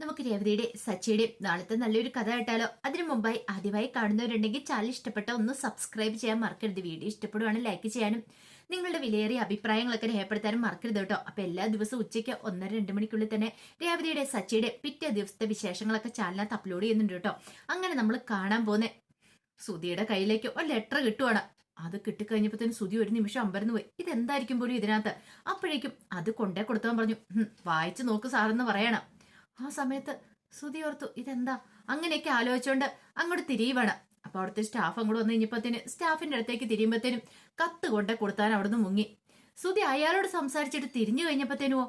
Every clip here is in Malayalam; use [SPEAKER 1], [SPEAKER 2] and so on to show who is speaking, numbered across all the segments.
[SPEAKER 1] നമുക്ക് രേവതിയുടെ സച്ചിയുടെയും നാളത്തെ നല്ലൊരു കഥ കേട്ടാലോ? അതിനു മുമ്പായി ആദ്യമായി കാണുന്നവരുണ്ടെങ്കിൽ ചാനൽ ഇഷ്ടപ്പെട്ട ഒന്ന് സബ്സ്ക്രൈബ് ചെയ്യാൻ മറക്കരുത്. വീഡിയോ ഇഷ്ടപ്പെടുവാണെങ്കിൽ ലൈക്ക് ചെയ്യാനും നിങ്ങളുടെ വിലയേറിയ അഭിപ്രായങ്ങളൊക്കെ രേഖപ്പെടുത്താനും മറക്കരുത് കേട്ടോ. അപ്പൊ എല്ലാ ദിവസവും ഉച്ചയ്ക്ക് ഒന്നര രണ്ട് മണിക്കുള്ളിൽ തന്നെ രേവതിയുടെ സച്ചിയുടെ പിറ്റേ ദിവസത്തെ വിശേഷങ്ങളൊക്കെ ചാനലിനകത്ത് അപ്ലോഡ് ചെയ്യുന്നുണ്ട് കേട്ടോ. അങ്ങനെ നമ്മൾ കാണാൻ പോകുന്ന സുധിയുടെ കയ്യിലേക്ക് ഒരു ലെറ്റർ കിട്ടുവാണ്. അത് കിട്ടിക്കഴിഞ്ഞപ്പോഴത്തേനും സുധി ഒരു നിമിഷം അമ്പരന്ന് പോയി. ഇതെന്തായിരിക്കും പോലും ഇതിനകത്ത്? അപ്പോഴേക്കും അത് കൊണ്ടേ കൊടുത്തവൻ പറഞ്ഞു വായിച്ചു നോക്ക് സാറെന്ന് പറയണം. ആ സമയത്ത് സുധി ഓർത്തു ഇതെന്താ? അങ്ങനെയൊക്കെ ആലോചിച്ചുകൊണ്ട് അങ്ങോട്ട് തിരിയുവാണ്. അപ്പൊ അവിടുത്തെ സ്റ്റാഫ് അങ്ങോട്ട് വന്നു കഴിഞ്ഞപ്പോഴത്തേനും സ്റ്റാഫിന്റെ അടുത്തേക്ക് തിരിയുമ്പത്തേനും കത്ത് കൊണ്ടേ കൊടുത്താൻ അവിടുന്ന് മുങ്ങി. സുതി അയാളോട് സംസാരിച്ചിട്ട് തിരിഞ്ഞു കഴിഞ്ഞപ്പത്തേനുവോ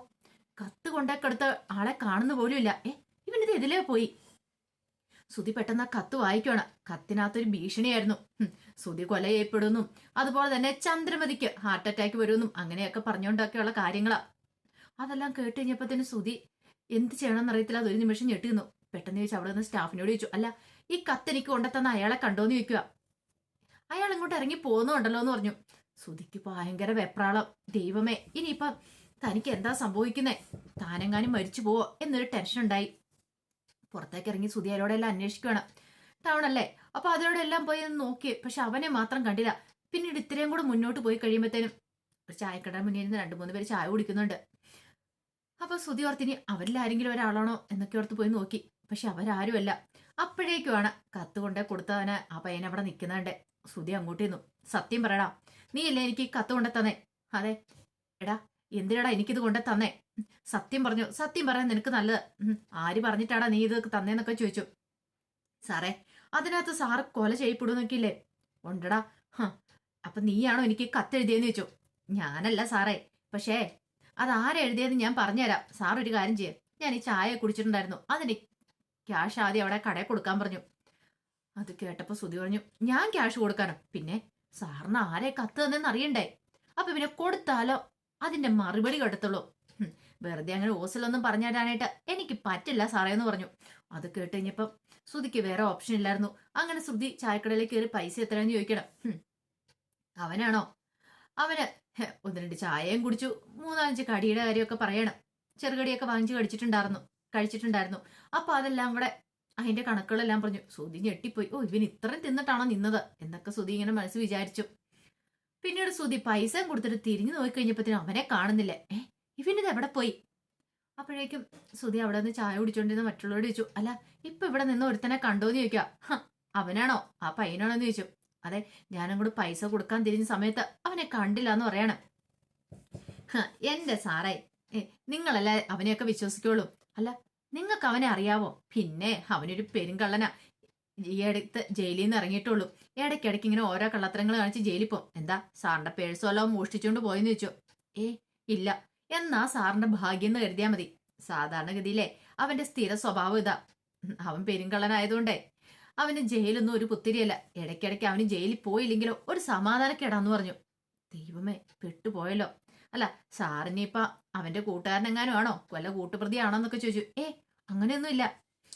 [SPEAKER 1] കത്ത് കൊണ്ടേ കൊടുത്ത ആളെ കാണുന്നു പോലും ഇല്ല. ഏ ഇവനിത് എതിലേ പോയി? സുധി പെട്ടെന്ന് ആ കത്ത് വായിക്കുവാണ്. കത്തിനകത്തൊരു ഭീഷണിയായിരുന്നു. സുതി കൊല ചെയ്യപ്പെടുന്നു അതുപോലെ തന്നെ ചന്ദ്രമതിക്ക് ഹാർട്ട് അറ്റാക്ക് വരുമെന്നും അങ്ങനെയൊക്കെ പറഞ്ഞുകൊണ്ടൊക്കെയുള്ള കാര്യങ്ങളാ. അതെല്ലാം കേട്ട് തന്നെ സുധി എന്ത് ചെയ്യണമെന്ന് അറിയത്തില്ല. അതൊരു നിമിഷം ഞെട്ടി നിന്നു. പെട്ടെന്ന് ചോദിച്ചു അവിടെ നിന്ന് സ്റ്റാഫിനോട് ചോദിച്ചു അല്ല ഈ കത്ത് എനിക്ക് കൊണ്ടെത്തന്ന അയാളെ കണ്ടോന്ന് ചോദിക്കുക. അയാൾ ഇങ്ങോട്ട് ഇറങ്ങി പോകുന്നുണ്ടല്ലോ എന്ന് പറഞ്ഞു. സുധിക്ക് ഭയങ്കര വെപ്രാളം. ദൈവമേ ഇനിയിപ്പം തനിക്ക് എന്താ സംഭവിക്കുന്നേ? താനെങ്ങാനും മരിച്ചു പോവോ? എന്നൊരു ടെൻഷൻ ഉണ്ടായി. പുറത്തേക്ക് ഇറങ്ങി സുധി അയാളോടെല്ലാം അന്വേഷിക്കുകയാണ്. ടൗൺ അല്ലേ? അപ്പൊ അതിനോടെല്ലാം പോയി നോക്കി പക്ഷെ അവനെ മാത്രം കണ്ടില്ല. പിന്നീട് ഇത്രയും കൂടെ മുന്നോട്ട് പോയി കഴിയുമ്പോഴത്തേനും ഒരു ചായക്കട മുന്നിൽ നിന്ന് രണ്ട് മൂന്ന് പേര് ചായ കുടിക്കുന്നുണ്ട്. അപ്പൊ ശ്രുതി ഓർത്തിനി അവരിൽ ആരെങ്കിലും ഒരാളാണോ എന്നൊക്കെ ഓർത്ത് പോയി നോക്കി. പക്ഷെ അവരാരുമല്ല. അപ്പോഴേക്കുമാണ് കത്ത് കൊണ്ടേ കൊടുത്തവന് ആ പയ്യൻ അവിടെ നിൽക്കുന്നുണ്ട്. ശ്രുതി അങ്ങോട്ട് നിന്നു സത്യം പറയടാ നീ അല്ലേ എനിക്ക് കത്ത് കൊണ്ടേ തന്നേ അതെ. എടാ എന്തിനടാ എനിക്കിത് കൊണ്ടേ തന്നേ സത്യം പറഞ്ഞു സത്യം പറയാൻ നിനക്ക് നല്ലത്. ആര് പറഞ്ഞിട്ടാടാ നീ ഇത് തന്നേന്നൊക്കെ ചോദിച്ചു. സാറേ അതിനകത്ത് സാറ് കൊല ചെയ്യപ്പെടുന്നൊക്കെയില്ലേ ഉണ്ടടാ. ഹ അപ്പൊ നീയാണോ എനിക്ക് കത്തെഴുതിയെന്ന് ചോദിച്ചു. ഞാനല്ല സാറേ. പക്ഷേ അത് ആരാ ഞാൻ പറഞ്ഞുതരാം. സാർ ഒരു കാര്യം ചെയ്യാം. ഞാൻ ഈ ചായ കുടിച്ചിട്ടുണ്ടായിരുന്നു. അതിന് ക്യാഷ് ആദ്യം അവിടെ കടയിൽ കൊടുക്കാൻ പറഞ്ഞു. അത് കേട്ടപ്പോൾ സുതി പറഞ്ഞു ഞാൻ ക്യാഷ് കൊടുക്കാനോ. പിന്നെ സാറിന് ആരെ കത്ത് തന്നെന്ന് അറിയണ്ടേ? അപ്പൊ പിന്നെ കൊടുത്താലോ? അതിന്റെ മറുപടി കേട്ടത്തുള്ളൂ വെറുതെ അങ്ങനെ ഓസിലൊന്നും പറഞ്ഞു തരാനായിട്ട് എനിക്ക് പറ്റില്ല സാറേ എന്ന് പറഞ്ഞു. അത് കേട്ട് കഴിഞ്ഞപ്പം ശ്രുതിക്ക് വേറെ ഓപ്ഷൻ ഇല്ലായിരുന്നു. അങ്ങനെ ശ്രുതി ചായക്കടയിലേക്ക് കയറി പൈസ എത്രയാണെന്ന് ചോദിക്കണം. അവനാണോ? അവന് ഒന്ന് രണ്ട് ചായയും കുടിച്ചു. മൂന്നാലഞ്ച് കടിയുടെ കാര്യമൊക്കെ പറയണം. ചെറുകടിയൊക്കെ വാങ്ങിച്ച് കഴിച്ചിട്ടുണ്ടായിരുന്നു കഴിച്ചിട്ടുണ്ടായിരുന്നു അപ്പൊ അതെല്ലാം കൂടെ അതിന്റെ കണക്കുകളെല്ലാം പറഞ്ഞു. സുധി ഞെട്ടിപ്പോയി. ഓ ഇവൻ ഇത്രയും തിന്നിട്ടാണോ നിന്നത്? എന്നൊക്കെ സുധി ഇങ്ങനെ മനസ്സ് വിചാരിച്ചു. പിന്നീട് സുധി പൈസയും കൊടുത്തിട്ട് തിരിഞ്ഞു നോക്കി നോക്കിക്കഴിഞ്ഞപ്പോഴത്തേനും അവനെ കാണുന്നില്ല. ഏ ഇവനിത് എവിടെ പോയി? അപ്പോഴേക്കും സുധി അവിടെ നിന്ന് ചായ കുടിച്ചോണ്ടിരുന്ന മറ്റുള്ളവരോട് ചോദിച്ചു. അല്ല ഇപ്പൊ ഇവിടെ നിന്ന് ഒരുത്തനെ കണ്ടോന്ന് ചോദിക്കുക അവനാണോ? ആ പയ്യനാണോ എന്ന് ചോദിച്ചു. അതെ ഞാനും കൂടെ പൈസ കൊടുക്കാൻ തിരിഞ്ഞ സമയത്ത് അവനെ കണ്ടില്ല എന്ന് പറയണം. "ഹ, എന്റെ സാറേ നിങ്ങളല്ലേ അവനെയൊക്കെ വിശ്വസിക്കുള്ളൂ? അല്ല നിങ്ങൾക്ക് അവനെ അറിയാവോ? പിന്നെ അവനൊരു പെരുങ്കള്ളനാ. ഈ അടുത്ത് ജയിലിൽ നിന്ന് ഇറങ്ങിയിട്ടുള്ളൂ. ഇടയ്ക്കിടയ്ക്ക് ഇങ്ങനെ ഓരോ കള്ളത്തരങ്ങൾ കാണിച്ച് ജയിലിൽ പോകും എന്താ സാറിന്റെ പേഴ്സോ മോഷ്ടിച്ചുകൊണ്ട് പോയെന്ന് ചോദിച്ചു. ഏ ഇല്ല. എന്നാ സാറിന്റെ ഭാഗ്യം എന്ന് കരുതിയാ മതി. സാധാരണഗതിയിലെ അവന്റെ സ്ഥിര സ്വഭാവം ഇതാ. അവൻ പെരുങ്കള്ളനായതുകൊണ്ടേ അവന് ജയിലൊന്നും ഒരു പുത്തിരിയല്ല. ഇടയ്ക്കിടയ്ക്ക് അവന് ജയിലിൽ പോയില്ലെങ്കിലോ ഒരു സമാധാനക്കേടാന്ന് പറഞ്ഞു. ദൈവമേ പെട്ടുപോയല്ലോ. അല്ല സാറിനെ ഇപ്പൊ അവന്റെ കൂട്ടുകാരനെങ്ങാനും ആണോ? വല്ല കൂട്ടുപ്രതിയാണോ എന്നൊക്കെ ചോദിച്ചു. ഏ അങ്ങനെയൊന്നും ഇല്ല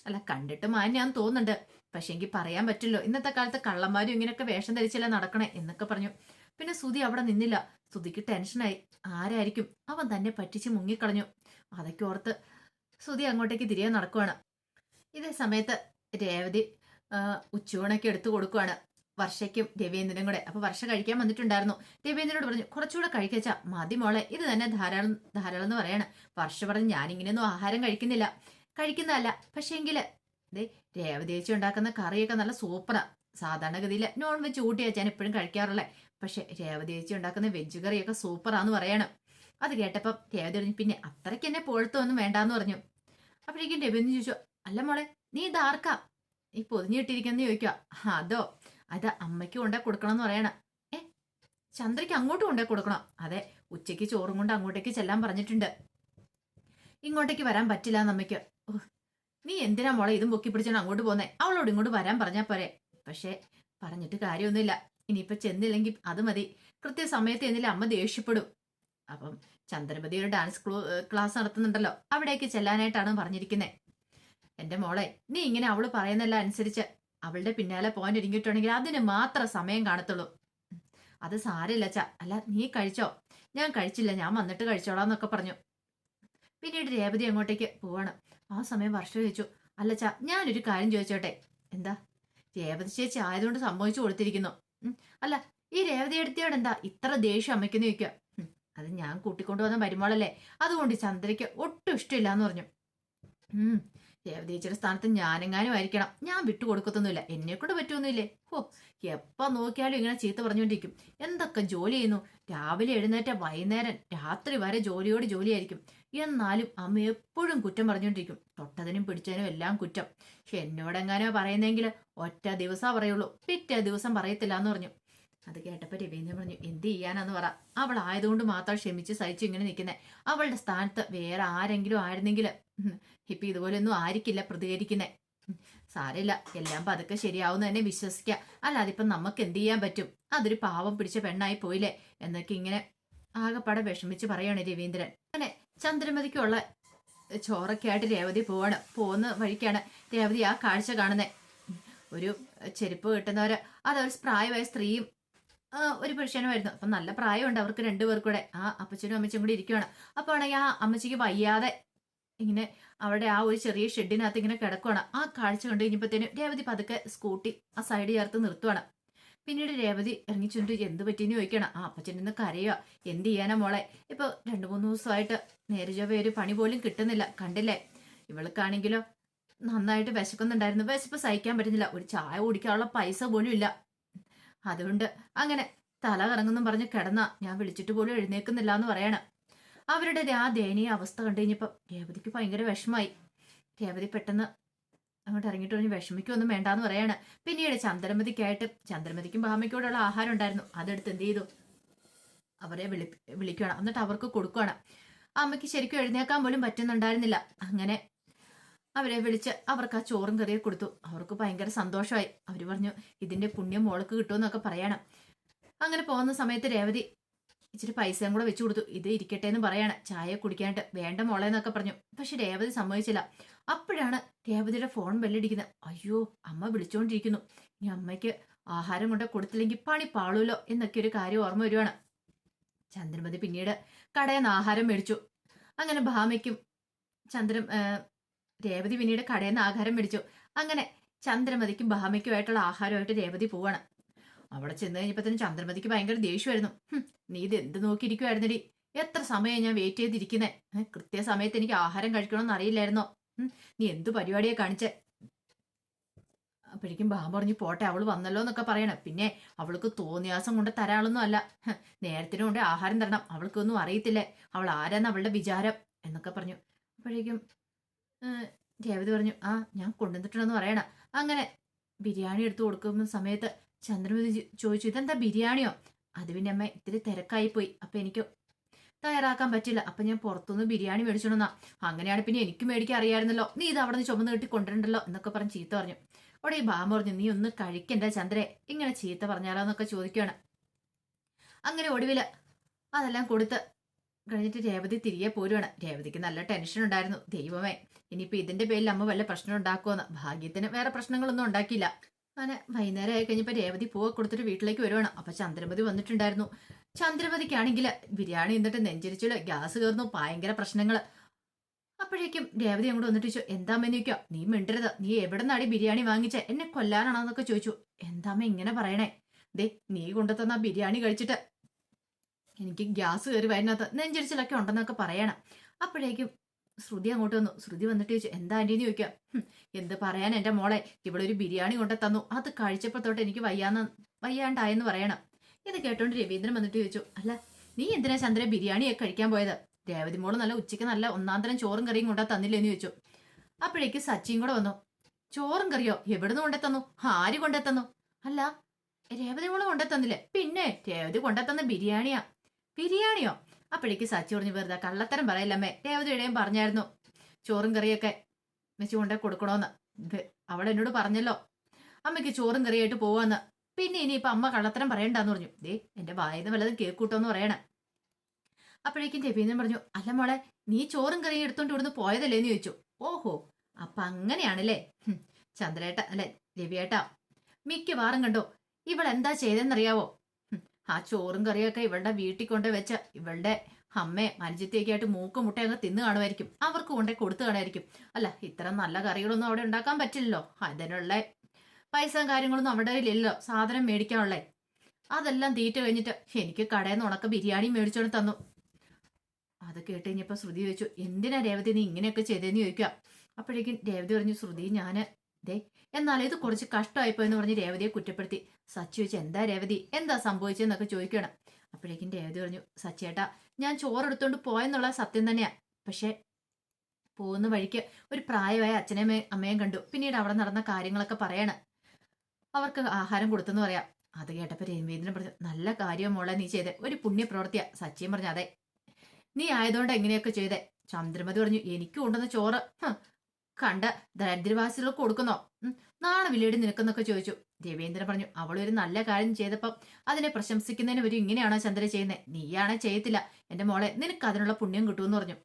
[SPEAKER 1] അല്ല കണ്ടിട്ട് മാന്യാന്ന് തോന്നുന്നുണ്ട്. പക്ഷെ എനിക്ക് പറയാൻ പറ്റില്ലോ. ഇന്നത്തെ കാലത്ത് കള്ളന്മാരും ഇങ്ങനെയൊക്കെ വേഷം ധരിച്ചല്ല നടക്കണേ എന്നൊക്കെ പറഞ്ഞു. പിന്നെ സുതി അവിടെ നിന്നില്ല. സുതിക്ക് ടെൻഷനായി. ആരായിരിക്കും? അവൻ തന്നെ പറ്റിച്ച് മുങ്ങിക്കളഞ്ഞു. അതൊക്കെ ഓർത്ത് സുതി അങ്ങോട്ടേക്ക് തിരികെ നടക്കുവാണ്. ഇതേ സമയത്ത് രേവതി ഉച്ചയൂണൊക്കെ എടുത്തു കൊടുക്കുവാണ്. വർഷയ്ക്കും രവീന്ദ്രനും കൂടെ. അപ്പൊ വർഷ കഴിക്കാൻ വന്നിട്ടുണ്ടായിരുന്നു. രവീന്ദ്രനോട് പറഞ്ഞു കുറച്ചുകൂടെ കഴിക്കച്ച മതി മോളെ. ഇത് തന്നെ ധാരാളം ധാരാളം എന്ന് പറയാണ്. വർഷ പറഞ്ഞു ഞാനിങ്ങനെയൊന്നും ആഹാരം കഴിക്കുന്നില്ല. കഴിക്കുന്നതല്ല. പക്ഷേങ്കിൽ ദേ രേവതേച്ചി ഉണ്ടാക്കുന്ന കറിയൊക്കെ നല്ല സൂപ്പറാ. സാധാരണഗതിയിൽ നോൺ വെജ് കൂട്ടിയാ ഞാൻ എപ്പോഴും കഴിക്കാറുള്ളത് പക്ഷെ രേവതേച്ചി ഉണ്ടാക്കുന്ന വെജ് കറിയൊക്കെ സൂപ്പറാന്ന് പറയണം. അത് കേട്ടപ്പം രേവതി പറഞ്ഞു പിന്നെ അത്രയ്ക്ക് എന്നെ പൊഴുത്തൊന്നും വേണ്ടാന്ന് പറഞ്ഞു. അപ്പോഴേക്കും രവീന്ദ്രൻ ചോദിച്ചു അല്ല മോളെ നീ ഇത് ആർക്കാ? ഈ പൊതിഞ്ഞിട്ടിരിക്കുന്ന ചോദിക്കുക അതോ? അത് അമ്മയ്ക്ക് കൊണ്ടേ കൊടുക്കണം എന്ന് പറയണ. ഏ? ചന്ദ്രയ്ക്ക് അങ്ങോട്ട് കൊണ്ടേ കൊടുക്കണം? അതെ ഉച്ചയ്ക്ക് ചോറും കൊണ്ട് അങ്ങോട്ടേക്ക് ചെല്ലാൻ പറഞ്ഞിട്ടുണ്ട്. ഇങ്ങോട്ടേക്ക് വരാൻ പറ്റില്ല അമ്മയ്ക്ക്. നീ എന്തിനാ മോളെ ഇതും പൊക്കി പിടിച്ചാണ് അങ്ങോട്ട് പോന്നേ അവളോട് ഇങ്ങോട്ട് വരാൻ പറഞ്ഞാ പോരെ. പക്ഷേ പറഞ്ഞിട്ട് കാര്യമൊന്നുമില്ല. ഇനിയിപ്പൊ ചെന്നില്ലെങ്കിൽ അത് മതി. കൃത്യസമയത്ത് എന്നില്ല അമ്മ ദേഷ്യപ്പെടും. അപ്പം ചന്ദ്രമതി ഒരു ഡാൻസ് ക്ലാസ് നടത്തുന്നുണ്ടല്ലോ. അവിടേക്ക് ചെല്ലാനായിട്ടാണ് പറഞ്ഞിരിക്കുന്നത് എന്റെ മോളെ നീ ഇങ്ങനെ അവൾ പറയുന്നല്ല അനുസരിച്ച് അവളുടെ പിന്നാലെ പോകാൻ ഒരുങ്ങിയിട്ടുണ്ടെങ്കിൽ അതിന് മാത്രം സമയം കാണത്തുള്ളൂ. അത് സാരമില്ല ച അല്ല നീ കഴിച്ചോ? ഞാൻ കഴിച്ചില്ല. ഞാൻ വന്നിട്ട് കഴിച്ചോളാന്നൊക്കെ പറഞ്ഞു. പിന്നീട് രേവതി അങ്ങോട്ടേക്ക് പോവാണ്. ആ സമയം വർഷം ചോദിച്ചു അല്ല ചാ ഞാനൊരു കാര്യം ചോദിച്ചോട്ടെ? എന്താ? രേവതി ചേച്ചി ആയതുകൊണ്ട് സംഭവിച്ചു കൊടുത്തിരിക്കുന്നു. അല്ല ഈ രേവതി എടുത്തിയോടെ എന്താ ഇത്ര ദേഷ്യം അമ്മയ്ക്കെന്ന് ചോദിക്കുക? അത് ഞാൻ കൂട്ടിക്കൊണ്ടുവന്ന മരുമോളല്ലേ? അതുകൊണ്ട് ചന്ദ്രയ്ക്ക് ഒട്ടും ഇഷ്ടമില്ല എന്ന് പറഞ്ഞു ചേച്ചിയുടെ സ്ഥാനത്ത് ഞാനെങ്ങാനും ആയിരിക്കണം. ഞാൻ വിട്ടുകൊടുക്കത്തൊന്നുമില്ല. എന്നെ കൊണ്ട് പറ്റുമൊന്നുമില്ലേ ഓ എപ്പോ നോക്കിയാലും ഇങ്ങനെ ചീത്ത പറഞ്ഞുകൊണ്ടിരിക്കും. എന്തൊക്കെ ജോലി ചെയ്യുന്നു? രാവിലെ എഴുന്നേറ്റ വൈകുന്നേരം രാത്രി വരെ ജോലിയോട് ജോലിയായിരിക്കും. എന്നാലും അമ്മ എപ്പോഴും കുറ്റം പറഞ്ഞുകൊണ്ടിരിക്കും. തൊട്ടതിനും പിടിച്ചതിനും എല്ലാം കുറ്റം. എന്നോടെങ്ങാനോ പറയുന്നെങ്കിൽ ഒറ്റ ദിവസം പറയുള്ളൂ. പിറ്റേ ദിവസം പറയത്തില്ല എന്ന് പറഞ്ഞു. അത് കേട്ടപ്പോൾ രവീന്ദ്രൻ പറഞ്ഞു എന്ത് ചെയ്യാനാന്ന് പറ. അവൾ ആയതുകൊണ്ട് മാത്രം ക്ഷമിച്ച് സഹിച്ചു ഇങ്ങനെ നിൽക്കുന്നത് അവളുടെ സ്ഥാനത്ത് വേറെ ആരെങ്കിലും ആയിരുന്നെങ്കിൽ ഇപ്പൊ ഇതുപോലൊന്നും ആയിരിക്കില്ല പ്രതികരിക്കുന്നേ. സാരമില്ല എല്ലാം പതുക്കെ ശരിയാവുന്ന തന്നെ വിശ്വസിക്കാം. അല്ലാതെ ഇപ്പം നമുക്ക് എന്ത് ചെയ്യാൻ പറ്റും? അതൊരു പാവം പിടിച്ച പെണ്ണായി പോയില്ലേ? എന്നൊക്കെ ഇങ്ങനെ ആകെപ്പാടെ വിഷമിച്ച് പറയാണ് രവീന്ദ്രൻ. അങ്ങനെ ചന്ദ്രമതിക്കുള്ള ചോറൊക്കെ ആയിട്ട് രേവതി പോവാണ്. പോകുന്ന വഴിക്കാണ് രേവതി ആ കാഴ്ച കാണുന്നത് ഒരു ചെരുപ്പ് കിട്ടുന്നവര് അതൊരു പ്രായമായ സ്ത്രീയും ഒരു പുരുഷനുമായിരുന്നു അപ്പം നല്ല പ്രായമുണ്ട് അവർക്ക് രണ്ടുപേർക്കൂടെ. കൂടെ ആ അപ്പച്ചനും അമ്മച്ചും കൂടി ഇരിക്കുവാണ്. അപ്പോൾ ആണെങ്കിൽ ആ അമ്മച്ചിക്ക് വയ്യാതെ ഇങ്ങനെ അവിടെ ആ ഒരു ചെറിയ ഷെഡിനകത്ത് ഇങ്ങനെ കിടക്കുവാണ്. ആ കാഴ്ച കണ്ടു കഴിഞ്ഞപ്പോഴത്തേനും രേവതി പതുക്കെ സ്കൂട്ടി ആ സൈഡ് ചേർത്ത് നിർത്തുവാണ്. പിന്നീട് രേവതി ഇറങ്ങിച്ചുണ്ട് എന്ത് പറ്റിയെന്ന് ചോദിക്കണം. ആ അപ്പച്ചൻ കരയുക എന്ത് ചെയ്യാനാ മോളെ? ഇപ്പൊ രണ്ടു മൂന്ന് ദിവസമായിട്ട് നേരെ ചൊവ്വേ ഒരു പണി പോലും കിട്ടുന്നില്ല. കണ്ടില്ലേ? ഇവൾക്കാണെങ്കിലോ നന്നായിട്ട് വിശക്കുന്നുണ്ടായിരുന്നു. വിശപ്പ് സഹിക്കാൻ പറ്റുന്നില്ല. ഒരു ചായ കുടിക്കാനുള്ള പൈസ പോലും ഇല്ല. അതുകൊണ്ട് അങ്ങനെ തല കറങ്ങുന്നും പറഞ്ഞ് കിടന്ന. ഞാൻ വിളിച്ചിട്ട് പോലും എഴുന്നേക്കുന്നില്ല എന്ന് പറയണം. അവരുടെ ആ ദയനീയ അവസ്ഥ കണ്ടു കഴിഞ്ഞപ്പോൾ രേവതിക്ക് ഭയങ്കര വിഷമായി രേവതി പെട്ടെന്ന് അങ്ങോട്ട് ഇറങ്ങിയിട്ട് പറഞ്ഞ് വിഷമിക്കൊന്നും വേണ്ടാന്ന് പറയാണ്. പിന്നീട് ചന്ദ്രമതിക്കായിട്ട് ചന്ദ്രമതിക്കും ഭാമയ്ക്കോടുള്ള ആഹാരം ഉണ്ടായിരുന്നു. അതെടുത്ത് എന്ത് ചെയ്തു? അവരെ വിളി വിളിക്കുകയാണ്. എന്നിട്ട് അവർക്ക് കൊടുക്കുകയാണ്. അമ്മയ്ക്ക് ശരിക്കും എഴുന്നേക്കാൻ പോലും പറ്റുന്നുണ്ടായിരുന്നില്ല. അങ്ങനെ അവരെ വിളിച്ച് അവർക്ക് ആ ചോറും കറിയും കൊടുത്തു. അവർക്ക് ഭയങ്കര സന്തോഷമായി. അവർ പറഞ്ഞു ഇതിന്റെ പുണ്യം മോൾക്ക് കിട്ടുമെന്നൊക്കെ പറയണം. അങ്ങനെ പോകുന്ന സമയത്ത് രേവതി ഇച്ചിരി പൈസയും കൂടെ വെച്ചു കൊടുത്തു. ഇത് ഇരിക്കട്ടെ എന്ന് പറയാണ്. ചായ കുടിക്കാനായിട്ട് വേണ്ട മോളെ എന്നൊക്കെ പറഞ്ഞു. പക്ഷെ രേവതി സമ്മതിച്ചില്ല. അപ്പോഴാണ് രേവതിയുടെ ഫോൺ ബെല്ലടിക്കുന്നത്. അയ്യോ അമ്മ വിളിച്ചുകൊണ്ടിരിക്കുന്നു ഇനി അമ്മയ്ക്ക് ആഹാരം കൊണ്ട് കൊടുത്തില്ലെങ്കിൽ പണി പാളൂലോ എന്നൊക്കെ ഒരു കാര്യം ഓർമ്മ വരുവാണ്. ചന്ദ്രമതി പിന്നീട് കടയിൽ നിന്ന് ആഹാരം മേടിച്ചു. അങ്ങനെ ഭാമയ്ക്കും ചന്ദ്രൻ രേവതി പിന്നീട് കടയിൽ നിന്ന് ആഹാരം മേടിച്ചു. അങ്ങനെ ചന്ദ്രമതിക്കും ഭാമയ്ക്കുമായിട്ടുള്ള ആഹാരമായിട്ട് രേവതി പോവാണ്. അവിടെ ചെന്ന് കഴിഞ്ഞപ്പോഴത്തേനും ചന്ദ്രമതിക്ക് ഭയങ്കര ദേഷ്യമായിരുന്നു. "ഹും, നീ ഇത് എന്ത് നോക്കിയിരിക്കുവായിരുന്നടി? എത്ര സമയം ഞാൻ വെയിറ്റ് ചെയ്തിരിക്കുന്നേ? കൃത്യ കൃത്യസമയത്ത് എനിക്ക് ആഹാരം കഴിക്കണമെന്ന് അറിയില്ലായിരുന്നോ? നീ എന്ത് പരിപാടിയാ കാണിച്ചേ? അപ്പോഴേക്കും ബാം പറഞ്ഞു പോട്ടെ അവൾ വന്നല്ലോ എന്നൊക്കെ പറയണം. പിന്നെ അവൾക്ക് തോന്നിയാസം കൊണ്ട് തരാളൊന്നും അല്ല. നേരത്തിനും കൊണ്ട് ആഹാരം തരണം. അവൾക്കൊന്നും അറിയത്തില്ലേ? അവൾ ആരാന്ന് അവളുടെ വിചാരം എന്നൊക്കെ പറഞ്ഞു. അപ്പോഴേക്കും രേവതി പറഞ്ഞു ആ ഞാൻ കൊണ്ടുവന്നിട്ടുണ്ടെന്ന് പറയണം. അങ്ങനെ ബിരിയാണി എടുത്തു കൊടുക്കുന്ന സമയത്ത് ചന്ദ്രമതി ചോദിച്ചു ഇതെന്താ ബിരിയാണിയോ? അത് പിന്നെ അമ്മ ഇത്തിരി തിരക്കായി പോയി അപ്പൊ എനിക്ക് തയ്യാറാക്കാൻ പറ്റില്ല. അപ്പൊ ഞാൻ പുറത്തുനിന്ന് ബിരിയാണി മേടിച്ചോണെന്നാ അങ്ങനെയാണ് പിന്നെ എനിക്ക് മേടിക്കാൻ അറിയായിരുന്നല്ലോ. നീ ഇത് അവിടെ നിന്ന് ചുമന്ന് കെട്ടി കൊണ്ടുവരണ്ടല്ലോ എന്നൊക്കെ പറഞ്ഞ് ചീത്ത പറഞ്ഞു. അവിടെ ഈ ബാമ പറഞ്ഞു നീ ഒന്ന് കഴിക്കണ്ട ചന്ദ്രേ. ഇങ്ങനെ ചീത്ത പറഞ്ഞാലോ എന്നൊക്കെ ചോദിക്കുകയാണ് അങ്ങനെ ഒടുവിൽ അതെല്ലാം കൊടുത്ത് കഴിഞ്ഞിട്ട് രേവതി തിരികെ പോരുവാണ്. രേവതിക്ക് നല്ല ടെൻഷൻ ഉണ്ടായിരുന്നു. ദൈവമേ ഇനിയിപ്പോ ഇതിന്റെ പേരിൽ അമ്മ വല്ല പ്രശ്നം ഉണ്ടാക്കുമെന്ന് ഭാഗ്യത്തിന് വേറെ പ്രശ്നങ്ങളൊന്നും ഉണ്ടാക്കിയില്ല. അങ്ങനെ വൈകുന്നേരം ആയി കഴിഞ്ഞപ്പോൾ രേവതി പൂവ കൊടുത്തിട്ട് വീട്ടിലേക്ക് വരുവാണ്. അപ്പൊ ചന്ദ്രമതി വന്നിട്ടുണ്ടായിരുന്നു. ചന്ദ്രമതിക്കാണെങ്കിൽ ബിരിയാണി എന്നിട്ട് നെഞ്ചരിച്ചിൽ ഗ്യാസ് കയറുന്നു ഭയങ്കര പ്രശ്നങ്ങൾ. അപ്പോഴേക്കും രേവതി അങ്ങോട്ട് വന്നിട്ട് ചോദിച്ചു എന്താമ്മ ചോദിക്കോ നീ മിണ്ടരുത്. നീ എവിടെ നിന്നാടി ബിരിയാണി വാങ്ങിച്ച? എന്നെ കൊല്ലാനാണെന്നൊക്കെ ചോദിച്ചു. എന്താമ്മ ഇങ്ങനെ പറയണേ? ദേ നീ കൊണ്ടുതന്ന ബിരിയാണി കഴിച്ചിട്ട് എനിക്ക് ഗ്യാസ് കയറി വരുന്നത് നെഞ്ചരിച്ചിലൊക്കെ ഉണ്ടെന്നൊക്കെ പറയണം. അപ്പോഴേക്കും ശ്രുതി അങ്ങോട്ട് വന്നു. ശ്രുതി വന്നിട്ട് ചോദിച്ചു എന്താ ആന്റിന്ന് ചോദിക്കാം "ഹും, എന്ത് പറയാൻ എന്റെ മോളെ? ഇവിടെ ഒരു ബിരിയാണി കൊണ്ടു തന്നു. അത് കഴിച്ചപ്പോ തൊട്ട് എനിക്ക് വയ്യാന്ന് വയ്യാണ്ടായെന്ന് പറയണം. ഇത് കേട്ടോണ്ട് രവീന്ദ്രൻ വന്നിട്ട് ചോദിച്ചു അല്ല നീ എന്തിനാ ചന്ദ്ര ബിരിയാണിയൊക്കെ കഴിക്കാൻ പോയത്? രേവതി മോൾ നല്ല ഉച്ചയ്ക്ക് നല്ല ഒന്നാം തരം ചോറും കറിയും കൊണ്ടാ തന്നില്ലേന്ന് ചോദിച്ചു. അപ്പോഴേക്ക് സച്ചിയും കൂടെ വന്നു. ചോറും കറിയോ? എവിടുന്ന് കൊണ്ടെത്തന്നു തന്നു? ആര് കൊണ്ടെത്തന്നു തന്നു? അല്ല രേവതി മോൾ കൊണ്ടെത്തന്നില്ലേ പിന്നെ രേവതി കൊണ്ടെത്തന്ന തന്ന ബിരിയാണിയാ. ബിരിയാണിയോ? അപ്പോഴേക്ക് സച്ചി പറഞ്ഞു വെറുതെ കള്ളത്തരം പറയില്ലമ്മേ രേവതിയുടെയും പറഞ്ഞായിരുന്നു. ചോറും കറിയൊക്കെ വെച്ച് കൊണ്ടേ കൊടുക്കണോന്ന്. അവൾ എന്നോട് പറഞ്ഞല്ലോ. അമ്മയ്ക്ക് ചോറും കറിയായിട്ട് പോവാന്ന്. പിന്നെ ഇനി ഇനിയിപ്പൊ അമ്മ കള്ളത്തരം പറയണ്ടെന്ന് പറഞ്ഞു. ദേ എന്റെ വായന വല്ലതും കേക്കൂട്ടോന്ന് പറയണേ. അപ്പോഴേക്കും രവീന്ദ്രൻ പറഞ്ഞു അല്ല മോളെ നീ ചോറും കറിയും എടുത്തോണ്ട് ഇവിടുന്ന് പോയതല്ലേന്ന് ചോദിച്ചു. ഓഹോ അപ്പൊ അങ്ങനെയാണല്ലേ? ചന്ദ്രേട്ട അല്ലെ രവിയേട്ടാ മിക്കവാറും കണ്ടോ ഇവൾ എന്താ ചെയ്തെന്നറിയാവോ? ആ ചോറും കറിയൊക്കെ ഇവളുടെ വീട്ടിൽ കൊണ്ട് വെച്ച ഇവളുടെ അമ്മേ അനുജത്തിയൊക്കെ ആയിട്ട് മൂക്ക് മുട്ട അങ്ങ് തിന്നു കാണുമായിരിക്കും. അവർക്ക് കൊണ്ടേ കൊടുത്തു കാണുമായിരിക്കും. അല്ല ഇത്ര നല്ല കറികളൊന്നും അവിടെ ഉണ്ടാക്കാൻ പറ്റില്ലല്ലോ. അതിനുള്ള പൈസ കാര്യങ്ങളൊന്നും അവിടെ ഇല്ലല്ലോ സാധനം മേടിക്കാനുള്ളേ. അതെല്ലാം തീറ്റ കഴിഞ്ഞിട്ട് എനിക്ക് കടയിൽ നിന്ന് ഉണക്ക ബിരിയാണി മേടിച്ചോണ്ട് തന്നു. അത് കേട്ട് കഴിഞ്ഞപ്പോ ശ്രുതി ചോദിച്ചു എന്തിനാ രേവതി നീ ഇങ്ങനെയൊക്കെ ചെയ്തതെന്ന് ചോദിക്കുക അപ്പോഴേക്കും രേവതി പറഞ്ഞു ശ്രുതി ഞാൻ ദേ എന്നാൽ ഇത് കുറച്ച് കഷ്ടമായിപ്പോ എന്ന് പറഞ്ഞ് രേവതിയെ കുറ്റപ്പെടുത്തി. സച്ചി ചോദിച്ചു എന്താ രേവതി? എന്താ സംഭവിച്ചതെന്നൊക്കെ ചോദിക്കണം. അപ്പോഴേക്കും രേവതി പറഞ്ഞു സച്ചേട്ടാ ഞാൻ ചോറെടുത്തോണ്ട് പോയെന്നുള്ള സത്യം തന്നെയാ. പക്ഷെ പോകുന്ന വഴിക്ക് ഒരു പ്രായമായ അച്ഛനെയും അമ്മയും കണ്ടു. പിന്നീട് അവിടെ നടന്ന കാര്യങ്ങളൊക്കെ പറയാണ്. അവർക്ക് ആഹാരം കൊടുത്തെന്ന് പറയാം. അത് കേട്ടപ്പോ രവീന്ദ്രൻ പറഞ്ഞു നല്ല കാര്യം മോളെ നീ ചെയ്തേ. ഒരു പുണ്യപ്രവൃത്തിയാ. സച്ചിയും പറഞ്ഞു അതെ. നീ ആയതുകൊണ്ട് എങ്ങനെയൊക്കെ ചെയ്തേ. ചന്ദ്രമതി പറഞ്ഞു എനിക്കും ഉണ്ടെന്ന് ചോറ്. കണ്ട ദരിദ്രവാസികൾക്ക് കൊടുക്കുന്നോ? നാളെ വിലയിടി നിനക്കെന്നൊക്കെ ചോദിച്ചു. ദേവേന്ദ്രൻ പറഞ്ഞു അവളൊരു നല്ല കാര്യം ചെയ്തപ്പം അതിനെ പ്രശംസിക്കുന്നതിന് ഒരു ഇങ്ങനെയാണോ ചന്ദ്ര ചെയ്യുന്നത് നീയാണെ ചെയ്യത്തില്ല. എന്റെ മോളെ നിനക്ക് അതിനുള്ള പുണ്യം കിട്ടുമെന്ന് പറഞ്ഞു.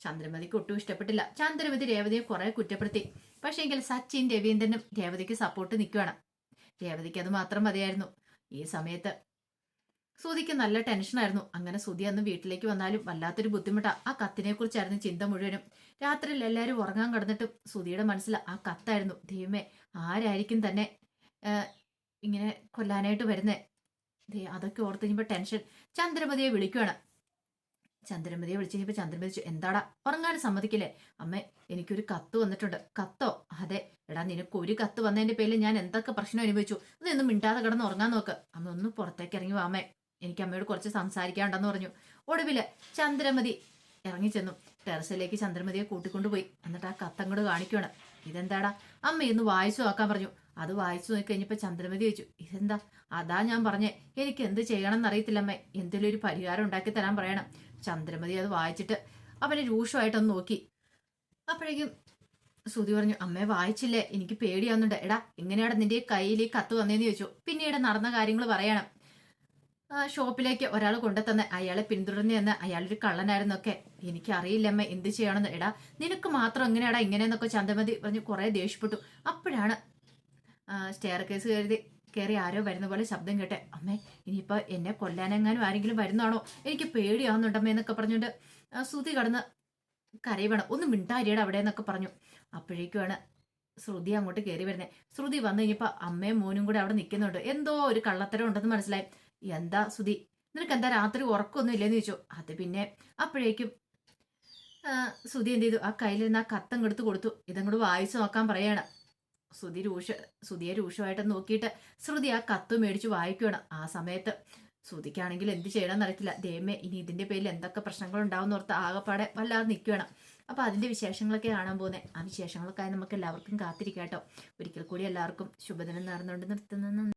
[SPEAKER 1] ചന്ദ്രമതിക്ക് ഒട്ടും ഇഷ്ടപ്പെട്ടില്ല. ചന്ദ്രമതി രേവതിയെ കുറെ കുറ്റപ്പെടുത്തി. പക്ഷേ എങ്കിൽ സച്ചിൻ രവീന്ദ്രനും രേവതിക്ക് സപ്പോർട്ട് നിൽക്കുകയാണ് രേവതിക്ക് അത് മാത്രം മതിയായിരുന്നു. ഈ സമയത്ത് സുധിക്ക് നല്ല ടെൻഷനായിരുന്നു. അങ്ങനെ സുധി അന്ന് വീട്ടിലേക്ക് വന്നാലും വല്ലാത്തൊരു ബുദ്ധിമുട്ടാ. ആ കത്തിനെ കുറിച്ചായിരുന്നു ചിന്ത മുഴുവനും. രാത്രിയിൽ എല്ലാവരും ഉറങ്ങാൻ കിടന്നിട്ടും സുധിയുടെ മനസ്സിൽ ആ കത്തായിരുന്നു. ദൈവമേ ആരായിരിക്കും തന്നെ ഇങ്ങനെ കൊല്ലാനായിട്ട് വരുന്നേ? ദേ അതൊക്കെ ഓർത്ത് കഴിഞ്ഞപ്പോൾ ടെൻഷൻ. ചന്ദ്രമതിയെ വിളിക്കുകയാണ് ചന്ദ്രമതിയെ വിളിച്ചു കഴിഞ്ഞപ്പോൾ ചന്ദ്രമതി എന്താടാ? ഉറങ്ങാൻ സമ്മതിക്കില്ലേ? അമ്മേ എനിക്കൊരു കത്ത് വന്നിട്ടുണ്ട്. കത്തോ? അതെ. എടാ നിനക്ക് ഒരു കത്ത് വന്നതിന്റെ പേരിൽ ഞാൻ എന്തൊക്കെ പ്രശ്നം അനുഭവിച്ചു? ഇതൊന്നും മിണ്ടാതെ കിടന്ന് ഉറങ്ങാൻ നോക്ക്. അമ്മ ഒന്ന് പുറത്തേക്ക് ഇറങ്ങി വാമേ എനിക്ക് അമ്മയോട് കുറച്ച് സംസാരിക്കാണ്ടെന്ന് പറഞ്ഞു. ഒടുവിൽ ചന്ദ്രമതി ഇറങ്ങിച്ചെന്നു. ടെറസിലേക്ക് ചന്ദ്രമതിയെ കൂട്ടിക്കൊണ്ടുപോയി എന്നിട്ട് ആ കത്തങ്ങോട് കാണിക്കുകയാണ് ഇതെന്താടാ? അമ്മ ഇന്ന് വായിച്ചു നോക്കാൻ പറഞ്ഞു. അത് വായിച്ചു നോക്കി ചന്ദ്രമതി വെച്ചു ഇതെന്താ? അതാ ഞാൻ പറഞ്ഞേ. എനിക്ക് എന്ത് ചെയ്യണം എന്നറിയത്തില്ല അമ്മേ. എന്തെങ്കിലും ഒരു പരിഹാരം ഉണ്ടാക്കി തരാൻ പറയണം. ചന്ദ്രമതി അത് വായിച്ചിട്ട് അവനെ രൂക്ഷമായിട്ടൊന്ന് നോക്കി. അപ്പോഴേക്കും സുതി പറഞ്ഞു അമ്മയെ വായിച്ചില്ലേ? എനിക്ക് പേടിയാവുന്നുണ്ട്. എടാ എങ്ങനെയാണ് നിന്റെ കയ്യിൽ ഈ കത്ത് വന്നേന്ന് ചോദിച്ചു. പിന്നീട് നടന്ന കാര്യങ്ങൾ പറയണം. ഷോപ്പിലേക്ക് ഒരാൾ കൊണ്ടുതന്ന് അയാളെ പിന്തുടർന്നു എന്ന് അയാളൊരു കള്ളനായിരുന്നൊക്കെ എനിക്കറിയില്ലമ്മ എന്ത് ചെയ്യണമെന്ന്. എടാ നിനക്ക് മാത്രം എങ്ങനെയാടാ ഇങ്ങനെയെന്നൊക്കെ ചന്ദമതി പറഞ്ഞ് കുറെ ദേഷ്യപ്പെട്ടു. അപ്പോഴാണ് സ്റ്റെയർ കേസ് കരുതി കയറി ആരോ വരുന്ന പോലെ ശബ്ദം കേട്ടെ. അമ്മേ ഇനിയിപ്പോ എന്നെ കൊല്ലാനെങ്ങാനും ആരെങ്കിലും വരുന്നതാണോ? എനിക്ക് പേടിയാവുന്നുണ്ടമ്മേ എന്നൊക്കെ പറഞ്ഞുകൊണ്ട് ശ്രുതി കടന്ന് കരയുവാണ്. ഒന്ന് മിണ്ടാരിയട അവിടെ എന്നൊക്കെ പറഞ്ഞു. അപ്പോഴേക്കുമാണ് ശ്രുതി അങ്ങോട്ട് കയറി വരുന്നത് ശ്രുതി വന്നു അമ്മയും മോനും കൂടെ അവിടെ നിൽക്കുന്നുണ്ട്. എന്തോ ഒരു കള്ളത്തരം ഉണ്ടെന്ന് മനസ്സിലായി. എന്താ സുതി നിനക്ക് എന്താ രാത്രി ഉറക്കമൊന്നും ഇല്ലെന്ന് ചോദിച്ചു. അത് പിന്നെ അപ്പോഴേക്കും സുതി എന്ത് ചെയ്തു? ആ കയ്യിലിരുന്ന് ആ കത്തം എടുത്ത് കൊടുത്തു. ഇതങ്ങോട്ട് വായിച്ചു നോക്കാൻ പറയാണ്. സുതി രൂക്ഷ സുതിയെ രൂക്ഷമായിട്ട് നോക്കിയിട്ട് ശ്രുതി ആ കത്ത് മേടിച്ച് വായിക്കുകയാണ് ആ സമയത്ത് ശ്രുതിക്കാണെങ്കിൽ എന്ത് ചെയ്യണമെന്ന് അറിയത്തില്ല. ദേമേ ഇനി ഇതിന്റെ പേരിൽ എന്തൊക്കെ പ്രശ്നങ്ങൾ ഉണ്ടാവും ഓർത്ത് ആകെപ്പാടെ വല്ലാതെ നിൽക്കുകയാണ് അപ്പൊ അതിന്റെ വിശേഷങ്ങളൊക്കെ കാണാൻ പോകുന്നത് ആ വിശേഷങ്ങളൊക്കെ നമുക്ക് എല്ലാവർക്കും കാത്തിരിക്കാട്ടോ ഒരിക്കൽ കൂടി എല്ലാവർക്കും ശുഭദിനം നേർന്നുകൊണ്ട് നിർത്തുന്നു.